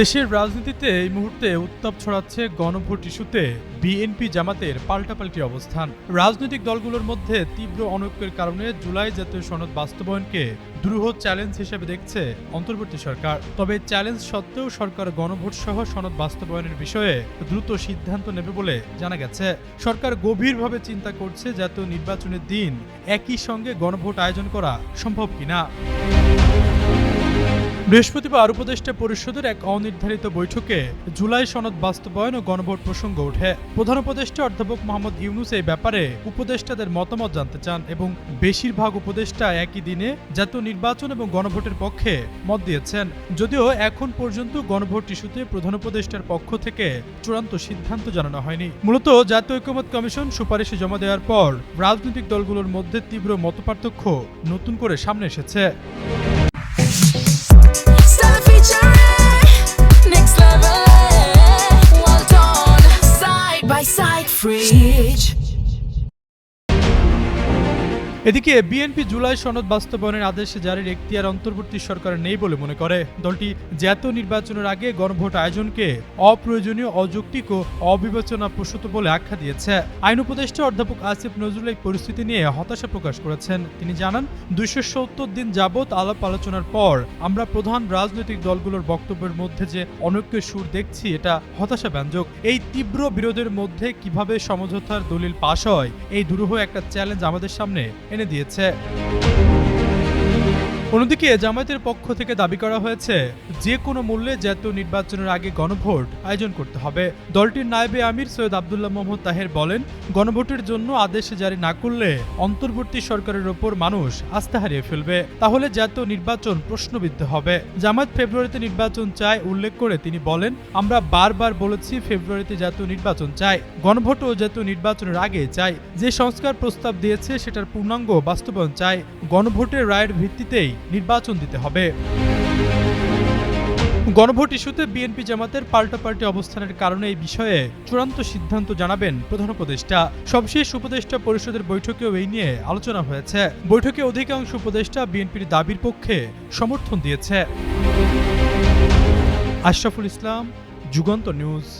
দেশের রাজনীতিতে এই মুহূর্তে উত্তাপ ছড়াচ্ছে গণভোট ইস্যুতে বিএনপি জামাতের পাল্টাপাল্টি অবস্থান। রাজনৈতিক দলগুলোর মধ্যে তীব্র অনৈক্যের কারণে জুলাই জাতীয় সনদ বাস্তবায়নকে দুরূহ চ্যালেঞ্জ হিসেবে দেখছে অন্তর্বর্তী সরকার। তবে চ্যালেঞ্জ সত্ত্বেও সরকার গণভোট সহ সনদ বাস্তবায়নের বিষয়ে দ্রুত সিদ্ধান্ত নেবে বলে জানা গেছে। সরকার গভীরভাবে চিন্তা করছে জাতীয় নির্বাচনের দিন একই সঙ্গে গণভোট আয়োজন করা সম্ভব কিনা। বৃহস্পতিবার উপদেষ্টা পরিষদের এক অনির্ধারিত বৈঠকে জুলাই সনদ বাস্তবায়ন ও গণভোট প্রসঙ্গ ওঠে। প্রধান উপদেষ্টা অধ্যাপক মোহাম্মদ ইউনুস এই ব্যাপারে উপদেষ্টাদের মতামত জানতে চান এবং বেশিরভাগ উপদেষ্টা একই দিনে জাতীয় নির্বাচন এবং গণভোটের পক্ষে মত দিয়েছেন। যদিও এখন পর্যন্ত গণভোট ইস্যুতে প্রধান উপদেষ্টার পক্ষ থেকে চূড়ান্ত সিদ্ধান্ত জানানো হয়নি। মূলত জাতীয় ঐক্যমত কমিশন সুপারিশে জমা দেওয়ার পর রাজনৈতিক দলগুলোর মধ্যে তীব্র মতপার্থক্য নতুন করে সামনে এসেছে। Nature এদিকে বিএনপি জুলাই সনদ বাস্তবায়নের আদেশ জারির এখতিয়ার অন্তর্বর্তী সরকারের নেই বলে মনে করে। দলটি জাতীয় নির্বাচনের আগে গণভোট আয়োজনকে অপ্রয়োজনীয়, অযৌক্তিক ও অবিবেচনা প্রসূত বলে আখ্যা দিয়েছে। আইন উপদেষ্টা অধ্যাপক আসিফ নজরুল এই পরিস্থিতি নিয়ে হতাশা প্রকাশ করেছেন। তিনি জানান, দুইশো সত্তর দিন যাবৎ আলাপ আলোচনার পর আমরা প্রধান রাজনৈতিক দলগুলোর বক্তব্যের মধ্যে যে অনৈক্যের সুর দেখছি, এটা হতাশা ব্যঞ্জক এই তীব্র বিরোধের মধ্যে কীভাবে সমঝোতার দলিল পাশ হয়, এই দুরূহ একটা চ্যালেঞ্জ আমাদের সামনে এনে দিয়েছে। অন্যদিকে জামায়াতের পক্ষ থেকে দাবি করা হয়েছে, যে কোনো মূল্যে জাতীয় নির্বাচনের আগে গণভোট আয়োজন করতে হবে। দলটির নায়েবে আমির সৈয়দ আবদুল্লাহ মোহাম্মদ তাহের বলেন, গণভোটের জন্য আদেশ জারি না করলে অন্তর্বর্তী সরকারের ওপর মানুষ আস্থা হারিয়ে ফেলবে। তাহলে জাতীয় নির্বাচন প্রশ্নবিদ্ধ হবে। জামায়াত ফেব্রুয়ারিতে নির্বাচন চায় উল্লেখ করে তিনি বলেন, আমরা বারবার বলেছি ফেব্রুয়ারিতে জাতীয় নির্বাচন চাই গণভোট ও জাতীয় নির্বাচনের আগে চাই যে সংস্কার প্রস্তাব দিয়েছে, সেটার পূর্ণাঙ্গ বাস্তবায়ন চাই গণভোটের রায়ের ভিত্তিতেই নির্বাচন দিতে হবে। গণভোট ইস্যুতে বিএনপি জামাতের পাল্টাপাল্টি অবস্থানের কারণে এই বিষয়ে চূড়ান্ত সিদ্ধান্ত জানাবেন প্রধান উপদেষ্টা। সবশেষ উপদেষ্টা পরিষদের বৈঠকেও এই নিয়ে আলোচনা হয়েছে। বৈঠকে অধিকাংশ উপদেষ্টা বিএনপির দাবির পক্ষে সমর্থন দিয়েছে। আশরাফুল ইসলাম, যুগান্ত নিউজ।